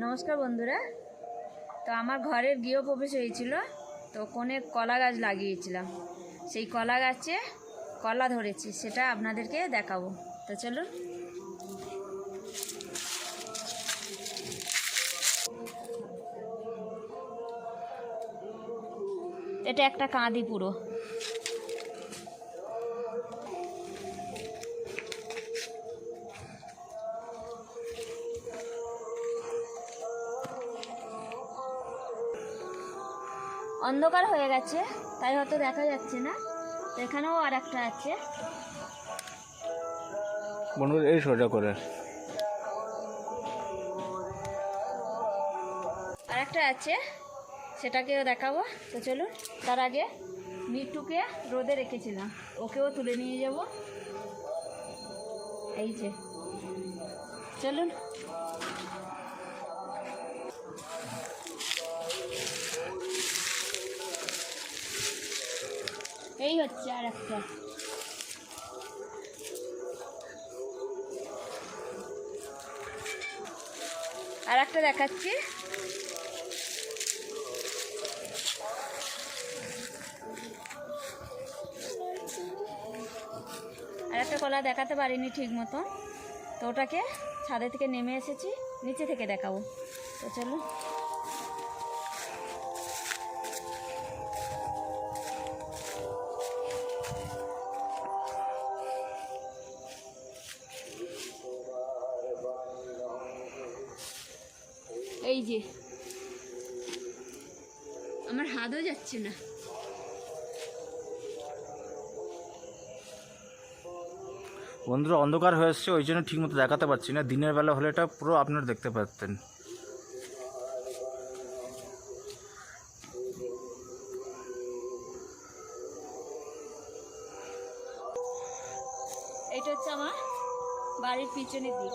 নমস্কার বন্ধুরা। তো আমার ঘরের গৃহপ্রবেশ হয়েছিল, তো কোণে কলা গাছ লাগিয়েছিলাম। সেই কলা গাছে কলা ধরেছি, সেটা আপনাদেরকে দেখাবো। তো চলুন। এটা একটা কাঁদি পুরো। অন্ধকার হয়ে গেছে তাই হয়তো দেখা যাচ্ছে না। এখানেও আর একটা আছে। বন্ধুরা এই সোজা করে। আর একটা আছে সেটাকেও দেখাবো। তো চলুন তার আগে মিটুকে রোদে রেখেছিলাম। ওকেও তুলে নিয়ে যাব। এই যে। চলুন। এই হচ্ছে আর একটা আর একটা দেখাচ্ছি। আর একটা কলা দেখাতে পারিনি ঠিক মতো। তো ওটাকে ছাদে থেকে নেমে এসেছি, নিচে থেকে দেখাবো। তো চলো। এই যে। আমার হাতও যাচ্ছে না। বন্ধুরা অন্ধকার হয়ে এসছে ওই জন্য ঠিকমতো দেখাতে পারছি না। দিনের বেলা হলে এটা পুরো আপনারা দেখতে পারতেন। এটা হচ্ছে আমার বাড়ির পিছনের দিক।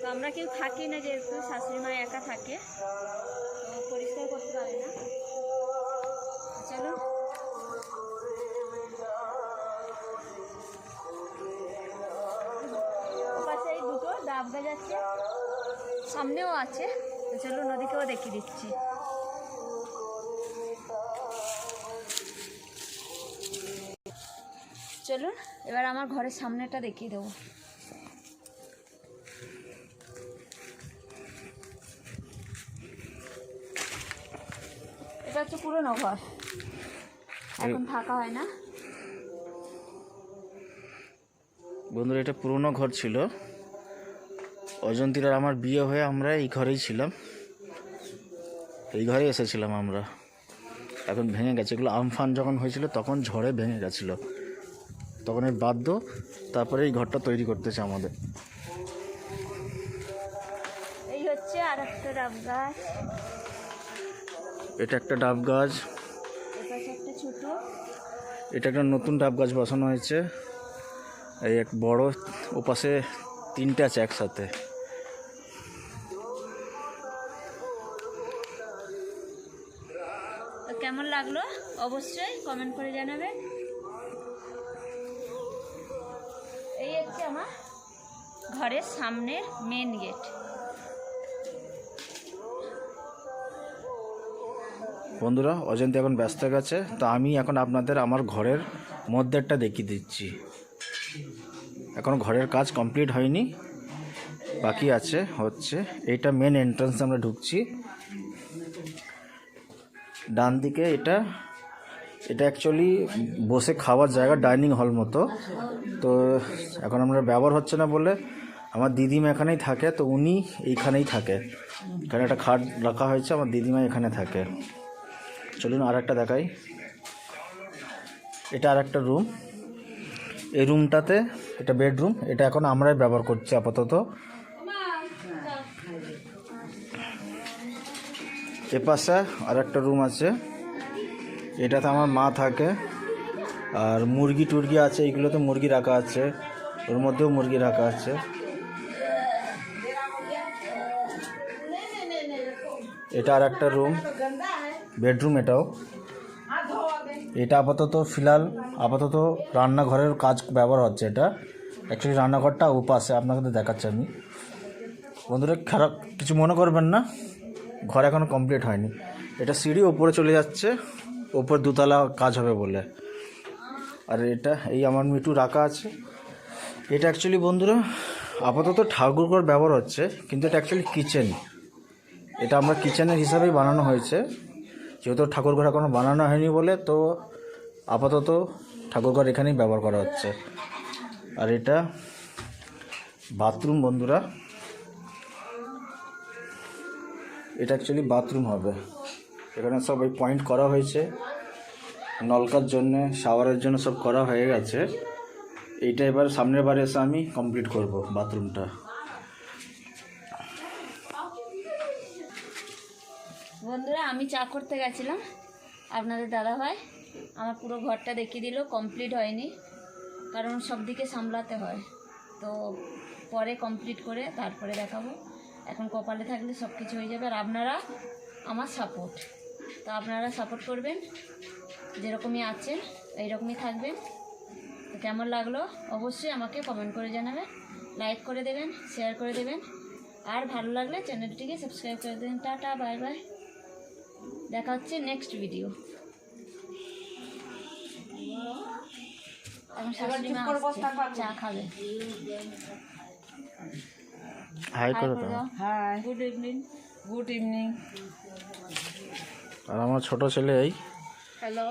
তো আমরা কেউ থাকি না যেহেতু, শাশুড়ি মা একা থাকে। পরিষ্কার করতে পারে না। চলো। ওপাশে এই দুটো ডাব গাছ আছে। সামনেও আছে। তো চলো নদীকেও দেখিয়ে দিচ্ছি। চলুন, এবার আমার ঘরের সামনেটা দেখিয়ে দেবো। এটা হচ্ছে পুরনো ঘর এখন থাকা হয় না। বন্ধুরা এটা পুরনো ঘর ছিল। অজন্তীর আর আমার বিয়ে হয়ে আমরা এই ঘরেই ছিলাম। এই ঘরেই এসেছিলাম আমরা। এখন ভেঙে গেছে। এগুলো আমফান যখন হয়েছিল তখন ঝড়ে ভেঙে গেছিল। তখন এই বাধ্য তারপরে এই ঘরটা তৈরি করতেছে আমাদের। এই হচ্ছে আর একটা এটা একটা ডাব গাছ। এটা একটা নতুন ডাব গাছ বসানো হয়েছে। এই এক বড় ওপাশে তিনটে আছে একসাথে। কেমন লাগল? অবশ্যই কমেন্ট করে জানাবেন। এই হচ্ছে আমার ঘরের সামনের মেন গেট বন্ধুরা অজন্তি এখন ব্যস্ত গেছে, তো আমি এখন আপনাদের আমার ঘরের মধ্যেরটা দেখিয়ে দিচ্ছি। এখন ঘরের কাজ কমপ্লিট হয়নি, বাকি আছে, হচ্ছে এইটা মেন এন্ট্রান্স আমরা ঢুকছি। ডান দিকে এটা এটা অ্যাকচুয়ালি বসে খাওয়ার জায়গা ডাইনিং হল মতো। তো এখন আমরা ব্যবহার হচ্ছে না বলে আমার দিদিমা এখানেই থাকে, তো উনি এইখানেই থাকে। এখানে একটা খাট রাখা হয়েছে, আমার দিদিমা এখানে থাকে। চলুন আর একটা দেখাই। এটা আর একটা রুম এই রুমটাতে এটা বেডরুম এটা এখন আমরাই ব্যবহার করছি আপাতত। এ পাশে আর একটা রুম আছে। এটাতে আমার মা থাকে। আর মুরগি টুরগি আছে এইগুলোতে মুরগি রাখা আছে। ওর মধ্যেও মুরগি রাখা আছে। এটা আর একটা রুম বেডরুম এটাও। এটা আপাতত ফিলহাল, আপাতত রান্নাঘরের কাজ ব্যবহার হচ্ছে এটা। অ্যাকচুয়ালি রান্নাঘরটা উপাসে আপনাকে দেখাচ্ছি আমি। বন্ধুরা, খারাপ, কিছু মনে করবেন না। ঘর এখনও কমপ্লিট হয়নি। এটা সিঁড়ি ওপরে চলে যাচ্ছে, ওপর দুতলা কাজ হবে বলে। আর এটা, এই আমার মিটু রাখা আছে। এটা অ্যাকচুয়ালি বন্ধুরা, আপাতত ঠাকুরঘর ব্যবহার হচ্ছে, কিন্তু এটা অ্যাকচুয়ালি কিচেন এটা আমরা কিচেনের হিসাবেই বানানো হয়েছে। যেহেতু ঠাকুরঘর এখনও বানানো হয়নি বলে, তো আপাতত ঠাকুরঘর এখানেই ব্যবহার করা হচ্ছে। আর এটা বাথরুম বন্ধুরা। এটা অ্যাকচুয়ালি বাথরুম হবে। এখানে সব ওই পয়েন্ট করা হয়েছে। নলকার জন্য শাওয়ারের জন্য সব করা হয়ে গেছে। এইটা এবার সামনের বারে এসে আমি কমপ্লিট করব বাথরুমটা। বন্ধুরা, আমি চা করতে গেছিলাম। আপনাদের দাদা ভাই আমার পুরো ঘরটা দেখিয়ে দিল কমপ্লিট হয়নি। কারণ সব দিকে সামলাতে হয়। তো পরে কমপ্লিট করে তারপরে দেখাবো। এখন কপালে থাকলে সব কিছু হয়ে যাবে। আর আপনারা আমার সাপোর্ট তো আপনারা সাপোর্ট করবেন। যেরকমই আছেন, এইরকমই থাকবেন। তো কেমন লাগল? অবশ্যই আমাকে কমেন্ট করে জানাবেন। লাইক করে দেবেন শেয়ার করে দেবেন। আর ভালো লাগলে চ্যানেলটিকে সাবস্ক্রাইব করে দেবেন। টাটা বাই বাই দেখা হচ্ছে নেক্সট ভিডিও চা খাবে। হাই করে hi good evening good evening আর আমার ছোট ছেলে এই। হ্যালো